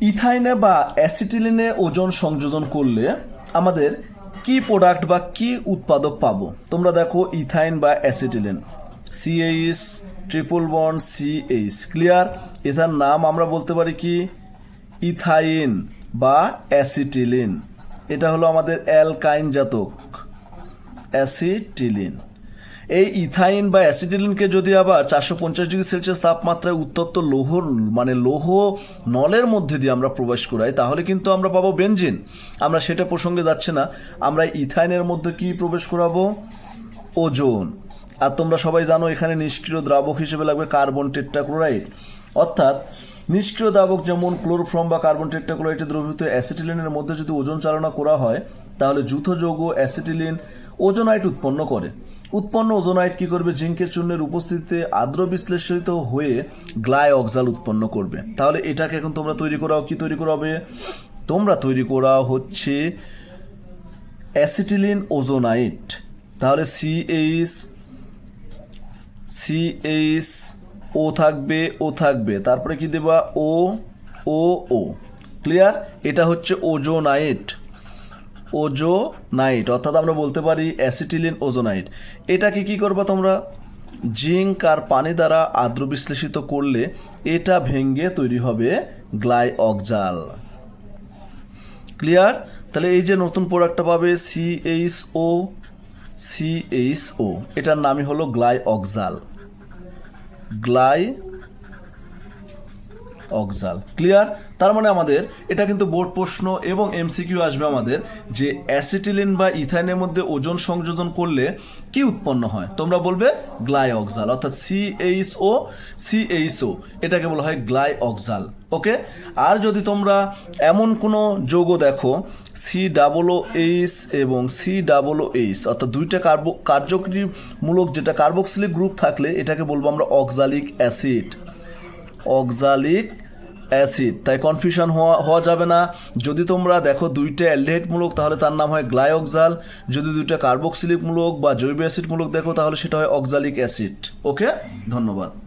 ইথাইনে বা অ্যাসিটিলিনে ওজন সংযোজন করলে আমাদের কি প্রোডাক্ট বা কি উৎপাদক পাবো? তোমরা দেখো ইথাইন বা acetylene. CH triple bond CH clear এটার নাম আমরা বলতে পারি কি? ইথাইন বা অ্যাসিটিলিন। এটা হলো আমাদের অ্যালকাইন জাতক। অ্যাসিটিলিন। এই ইথাইন বা অ্যাসিটিলিনকে যদি আবার চারশো পঞ্চাশ ডিগ্রি সেলসিয়াস তাপমাত্রায় উত্তপ্ত লৌহর মানে লৌহ নলের মধ্যে দিয়ে আমরা প্রবেশ করাই, তাহলে কিন্তু আমরা পাবো বেঞ্জিন আমরা সেটা প্রসঙ্গে যাচ্ছে না। আমরা ইথাইনের মধ্যে কি প্রবেশ করাবো? ওজন। আর তোমরা সবাই জানো এখানে নিষ্ক্রিয় দ্রাবক হিসেবে লাগবে কার্বন টেট্রাক্লোরাইড। অর্থাৎ নিষ্ক্রিয় দ্রাবক যেমন ক্লোরোফর্ম বা কার্বন টেট্রাক্লোরাইডে দ্রবীভূত অ্যাসিটিলিনের মধ্যে যদি ওজন চালনা করা হয়, তাহলে যৌথ যৌগ অ্যাসিটিলিন ওজোনাইট উৎপন্ন করে। উৎপন্ন ওজোনাইট কি করবে? জিঙ্কের চূর্ণের উপস্থিতিতে আর্দ্র বিশ্লেষিত হয়ে গ্লাই অক্সাল উৎপন্ন করবে। তাহলে এটাকে এখন তোমরা তৈরি করাও, কি তৈরি করা হবে তোমরা তৈরি করা হচ্ছে অ্যাসিটিলিন ওজোনাইট। তাহলে সিএইচ সিএইচ ও থাকবে ও থাকবে। তারপরে কি দেবা? ও ও ও। ক্লিয়ার এটা হচ্ছে ওজোনাইট। ওজোনাইট, অর্থাৎ আমরা বলতে পারি অ্যাসিটিলিন ওজোনাইট। এটাকে কি করবা তোমরা? জিঙ্ক আর পানি দ্বারা আর্দ্র বিশ্লেষিত করলে এটা ভেঙ্গে তৈরি হবে গ্লাই অক্সাল ক্লিয়ার তাহলে এই যে নতুন প্রোডাক্টটা পাবে সিএইচও সিএইচও এটার নামই হলো গ্লাই অক্সাল গ্লাই অক্সাল। ক্লিয়ার তার মানে আমাদের, এটা কিন্তু বোর্ড প্রশ্ন এবং এমসিকিউ আসবে আমাদের যে অ্যাসিটিলিন বা ইথাইনের মধ্যে ওজন সংযোজন করলে কি উৎপন্ন হয়? তোমরা বলবে গ্লাই অক্সাল অর্থাৎ সিএইচও সিএইচও এটাকে বলা হয় গ্লাই অক্সাল ওকে? আর যদি তোমরা এমন কোনো যৌগ দেখো সি ডাবল এইচ এবং সি ডাবল এইচ অর্থাৎ দুইটা কার্বো কার্যকরীমূলক যেটা কার্বক্সিলিক গ্রুপ থাকলে, এটাকে বলব আমরা অক্সালিক অ্যাসিড অক্সালিক অ্যাসিড। তাই কনফিউশন হওয়া হওয়া যাবে না। যদি তোমরা দেখো দুইটা অ্যালডিহাইডমূলক, তাহলে তার নাম হয় গ্লাইঅক্সাল। যদি দুইটা কার্বক্সিলিকমূলক বা জৈব অ্যাসিডমূলক দেখো, তাহলে সেটা হয় অক্সালিক অ্যাসিড। ওকে? ধন্যবাদ।